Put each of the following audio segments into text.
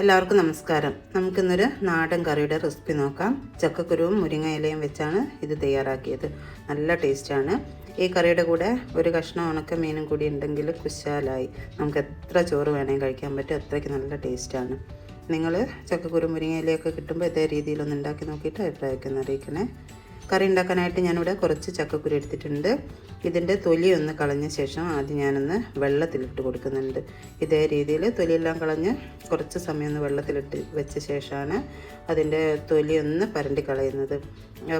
എല്ലാവർക്കും നമസ്കാരം. നമുക്കിന്നൊരു നാടൻ കറിയുടെ റെസിപ്പി നോക്കാം. ചക്കക്കുരുവും മുരിങ്ങ ഇലയും വെച്ചാണ് ഇത് തയ്യാറാക്കിയത്. നല്ല ടേസ്റ്റാണ്. ഈ കറിയുടെ കൂടെ ഒരു കഷ്ണം ഉണക്ക മീനും കൂടി ഉണ്ടെങ്കിൽ കുശാലായി. നമുക്ക് എത്ര ചോറ് വേണമെങ്കിൽ കഴിക്കാൻ പറ്റും അത്രയ്ക്ക് നല്ല ടേസ്റ്റാണ്. നിങ്ങൾ ചക്കക്കുരു മുരിങ്ങ ഇലയൊക്കെ കിട്ടുമ്പോൾ ഇതേ രീതിയിലൊന്ന് ഉണ്ടാക്കി നോക്കിയിട്ട് അഭിപ്രായമൊക്കെ ഒന്ന് അറിയിക്കണേ. കറി ഉണ്ടാക്കാനായിട്ട് ഞാനിവിടെ കുറച്ച് ചക്കക്കുരു എടുത്തിട്ടുണ്ട്. ഇതിന്റെ തൊലി ഒന്ന് കളഞ്ഞ ശേഷം ആദ്യം ഞാനൊന്ന് വെള്ളത്തിലിട്ട് കൊടുക്കുന്നുണ്ട്. ഇതേ രീതിയിൽ തൊലിയെല്ലാം കളഞ്ഞ് കുറച്ച് സമയം ഒന്ന് വെള്ളത്തിലിട്ട് വെച്ച ശേഷമാണ് അതിന്റെ തൊലി ഒന്ന് പരണ്ടി കളയുന്നത്.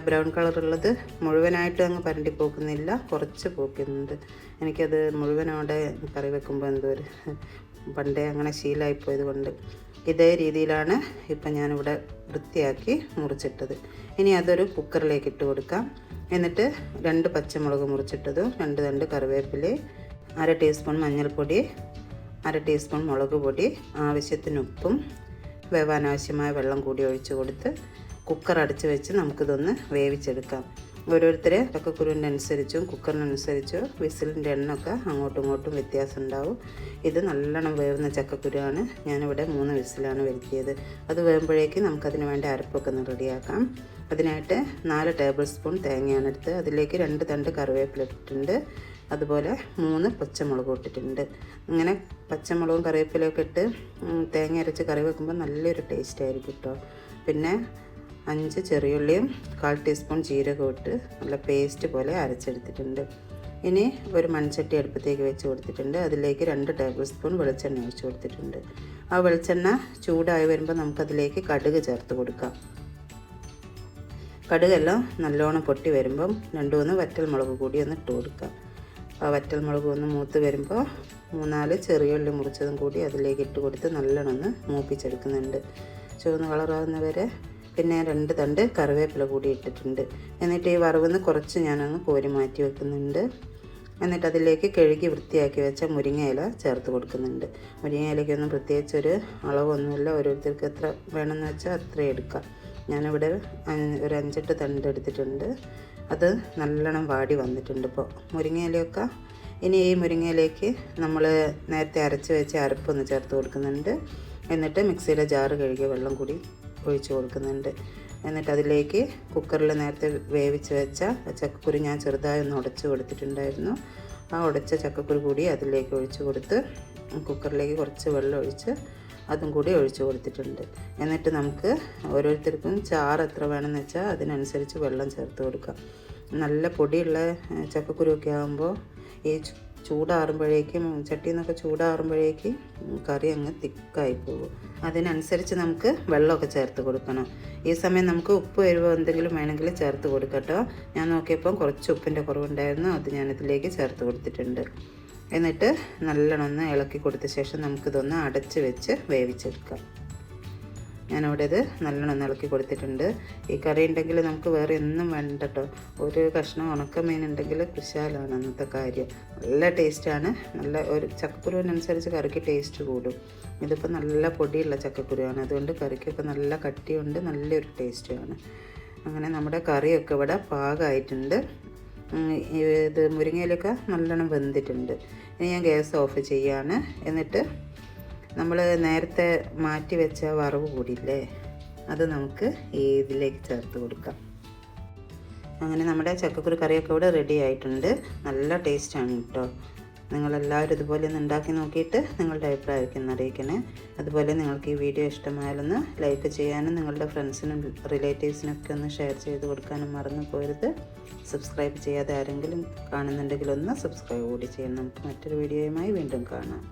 ബ്രൗൺ കളറുള്ളത് മുഴുവനായിട്ട് അങ്ങ് പരണ്ടി പോക്കുന്നില്ല കുറച്ച് പോക്കുന്നുണ്ട്. എനിക്കത് മുഴുവനോടെ കറി വെക്കുമ്പോൾ എന്തോ ഒരു പണ്ടേ അങ്ങനെ ശീലമായിപ്പോയത് കൊണ്ട് ഇതേ രീതിയിലാണ് ഇപ്പം ഞാനിവിടെ വൃത്തിയാക്കി മുറിച്ചിട്ടത്. ഇനി അതൊരു കുക്കറിലേക്ക് ഇട്ട് കൊടുക്കാം. എന്നിട്ട് രണ്ട് പച്ചമുളക് മുറിച്ചിട്ടതും രണ്ട് രണ്ട് കറിവേപ്പില അര ടീസ്പൂൺ മഞ്ഞൾപ്പൊടി അര ടീസ്പൂൺ മുളക് പൊടി ആവശ്യത്തിന് ഉപ്പും വേവാനാവശ്യമായ വെള്ളം കൂടി ഒഴിച്ചു കൊടുത്ത് കുക്കർ അടച്ചു വെച്ച് നമുക്കിതൊന്ന് വേവിച്ചെടുക്കാം. ഓരോരുത്തരെ ചക്കക്കുരുവിനനുസരിച്ചും കുക്കറിനനുസരിച്ചും വിസിലിന്റെ എണ്ണമൊക്കെ അങ്ങോട്ടും ഇങ്ങോട്ടും വ്യത്യാസം ഉണ്ടാവും ഇത് നല്ലോണം വേവുന്ന ചക്കക്കുരുവാണ്. ഞാനിവിടെ മൂന്ന് വിസിലാണ് വരുത്തിയത്. അത് വേകുമ്പോഴേക്കും നമുക്കതിന് വേണ്ട അരപ്പൊക്കെ ഒന്ന് റെഡിയാക്കാം. അതിനായിട്ട് നാല് ടേബിൾ സ്പൂൺ തേങ്ങയാണ് എടുത്ത് അതിലേക്ക് രണ്ട് തണ്ട് കറിവേപ്പില ഇട്ടിട്ടുണ്ട്. അതുപോലെ മൂന്ന് പച്ചമുളക് ഇട്ടിട്ടുണ്ട്. അങ്ങനെ പച്ചമുളകും കറിവേപ്പിലയൊക്കെ ഇട്ട് തേങ്ങ അരച്ച് കറി വെക്കുമ്പോൾ നല്ലൊരു ടേസ്റ്റ് ആയിരിക്കും കേട്ടോ പിന്നെ അഞ്ച് ചെറിയുള്ളിയും കാൽ ടീസ്പൂൺ ജീരകം ഇട്ട് നല്ല പേസ്റ്റ് പോലെ അരച്ചെടുത്തിട്ടുണ്ട്. ഇനി ഒരു മൺചട്ടി അടുപ്പത്തേക്ക് വെച്ച് കൊടുത്തിട്ടുണ്ട്. അതിലേക്ക് രണ്ട് ടേബിൾ സ്പൂൺ വെളിച്ചെണ്ണ ഒഴിച്ചു കൊടുത്തിട്ടുണ്ട്. ആ വെളിച്ചെണ്ണ ചൂടായി വരുമ്പോൾ നമുക്കതിലേക്ക് കടുക് ചേർത്ത് കൊടുക്കാം. കടുകെല്ലാം നല്ലോണം പൊട്ടി വരുമ്പം രണ്ട് മൂന്ന് വറ്റൽ മുളക് കൂടി ഒന്ന് ഇട്ട് കൊടുക്കാം. ആ വറ്റൽ മുളക് ഒന്ന് മൂത്ത് വരുമ്പോൾ മൂന്നാൽ ചെറിയ ഉള്ളി മുറിച്ചതും കൂടി അതിലേക്ക് ഇട്ട് കൊടുത്ത് നല്ലോണം ഒന്ന് മൂപ്പിച്ചെടുക്കുന്നുണ്ട്. ചുവന്ന് കളറാകുന്ന വരെ പിന്നെ രണ്ട് തണ്ട് കറിവേപ്പില കൂടി ഇട്ടിട്ടുണ്ട്. എന്നിട്ട് ഈ വറവെന്ന് കുറച്ച് ഞാനങ്ങ് കോരി മാറ്റി വെക്കുന്നുണ്ട്. എന്നിട്ട് അതിലേക്ക് കഴുകി വൃത്തിയാക്കി വെച്ച മുരിങ്ങയില ചേർത്ത് കൊടുക്കുന്നുണ്ട്. മുരിങ്ങയിലയ്ക്കൊന്നും പ്രത്യേകിച്ചൊരു അളവൊന്നുമില്ല. ഓരോരുത്തർക്ക് എത്ര വേണമെന്ന് വെച്ചാൽ അത്ര എടുക്കാം. ഞാനിവിടെ ഒരു അഞ്ചെട്ട് തണ്ട് എടുത്തിട്ടുണ്ട്. അത് നല്ലോണം വാടി വന്നിട്ടുണ്ട് ഇപ്പോൾ മുരിങ്ങയിലയൊക്കെ ഇനി ഈ മുരിങ്ങയിലേക്ക് നമ്മൾ നേരത്തെ അരച്ച് വെച്ച അരപ്പൊന്ന് ചേർത്ത് കൊടുക്കുന്നുണ്ട്. എന്നിട്ട് മിക്സിയിലെ ജാറ് കഴുകിയ വെള്ളം കൂടി ഒഴിച്ച് കൊടുക്കുന്നുണ്ട്. എന്നിട്ട് അതിലേക്ക് കുക്കറിൽ നേരത്തെ വേവിച്ച് വെച്ച ചക്കക്കുരു ഞാൻ ചെറുതായി ഒന്ന് ഉടച്ച് കൊടുത്തിട്ടുണ്ടായിരുന്നു. ആ ഉടച്ച ചക്കക്കുരു കൂടി അതിലേക്ക് ഒഴിച്ച് കൊടുത്ത് കുക്കറിലേക്ക് കുറച്ച് വെള്ളം ഒഴിച്ച് അതും കൂടി ഒഴിച്ച് കൊടുത്തിട്ടുണ്ട്. എന്നിട്ട് നമുക്ക് ഓരോരുത്തർക്കും ചാറ് എത്ര വേണമെന്ന് വെച്ചാൽ അതിനനുസരിച്ച് വെള്ളം ചേർത്ത് കൊടുക്കാം. നല്ല പൊടിയുള്ള ചക്കക്കുരുവൊക്കെ ആകുമ്പോൾ ഈ ചൂടാറുമ്പോഴേക്കും ചട്ടിയിൽ നിന്നൊക്കെ ചൂടാറുമ്പോഴേക്ക് കറി അങ്ങ് തിക്കായി പോകും. അതിനനുസരിച്ച് നമുക്ക് വെള്ളമൊക്കെ ചേർത്ത് കൊടുക്കണം. ഈ സമയം നമുക്ക് ഉപ്പ് എരിവോ എന്തെങ്കിലും വേണമെങ്കിൽ ചേർത്ത് കൊടുക്കട്ടോ ഞാൻ നോക്കിയപ്പം കുറച്ച് ഉപ്പിന്റെ കുറവുണ്ടായിരുന്നു. അത് ഞാനിതിലേക്ക് ചേർത്ത് കൊടുത്തിട്ടുണ്ട്. എന്നിട്ട് നല്ലോണം ഒന്ന് ഇളക്കി കൊടുത്ത ശേഷം നമുക്കിതൊന്ന് അടച്ച് വെച്ച് വേവിച്ചെടുക്കാം. ഞാനവിടെ ഇത് നല്ലോണം ഇളക്കി കൊടുത്തിട്ടുണ്ട്. ഈ കറി ഉണ്ടെങ്കിൽ നമുക്ക് വേറെ ഒന്നും വേണ്ട കേട്ടോ ഒരു കഷ്ണം ഉണക്ക മീൻ ഉണ്ടെങ്കിൽ കുശാലാണ് അന്നത്തെ കാര്യം. നല്ല ടേസ്റ്റാണ്. നല്ല ഒരു ചക്കക്കുരുവിനനുസരിച്ച് കറിക്ക് ടേസ്റ്റ് കൂടും. ഇതിപ്പോൾ നല്ല പൊടിയുള്ള ചക്കക്കുരുവാണ്. അതുകൊണ്ട് കറിക്കൊക്കെ നല്ല കട്ടിയുണ്ട് നല്ലൊരു ടേസ്റ്റുമാണ്. അങ്ങനെ നമ്മുടെ കറിയൊക്കെ ഇവിടെ പാകമായിട്ടുണ്ട് ഇത് മുരിങ്ങയിലൊക്കെ നല്ലോണം വെന്തിട്ടുണ്ട്. ഇനി ഞാൻ ഗ്യാസ് ഓഫ് ചെയ്യാണ്. എന്നിട്ട് നമ്മൾ നേരത്തെ മാറ്റി വെച്ച വറവ് കൂടിയില്ലേ? അത് നമുക്ക് ഇതിലേക്ക് ചേർത്ത് കൊടുക്കാം. അങ്ങനെ നമ്മുടെ ചക്കക്കുരു കറിയൊക്കെ ഇവിടെ റെഡി ആയിട്ടുണ്ട്. നല്ല ടേസ്റ്റാണ് കേട്ടോ. നിങ്ങളെല്ലാവരും ഇതുപോലെ ഒന്ന് ഉണ്ടാക്കി നോക്കിയിട്ട് നിങ്ങളുടെ അഭിപ്രായമൊക്കെ ഒന്ന് അറിയിക്കണേ. അതുപോലെ നിങ്ങൾക്ക് ഈ വീഡിയോ ഇഷ്ടമായാലൊന്ന് ലൈക്ക് ചെയ്യാനും നിങ്ങളുടെ ഫ്രണ്ട്സിനും റിലേറ്റീവ്സിനൊക്കെ ഒന്ന് ഷെയർ ചെയ്ത് കൊടുക്കാനും മറന്നു പോരുത്. സബ്സ്ക്രൈബ് ചെയ്യാതെ ആരെങ്കിലും കാണുന്നുണ്ടെങ്കിൽ ഒന്ന് സബ്സ്ക്രൈബ് കൂടി ചെയ്യണം. നമുക്ക് മറ്റൊരു വീഡിയോയുമായി വീണ്ടും കാണാം.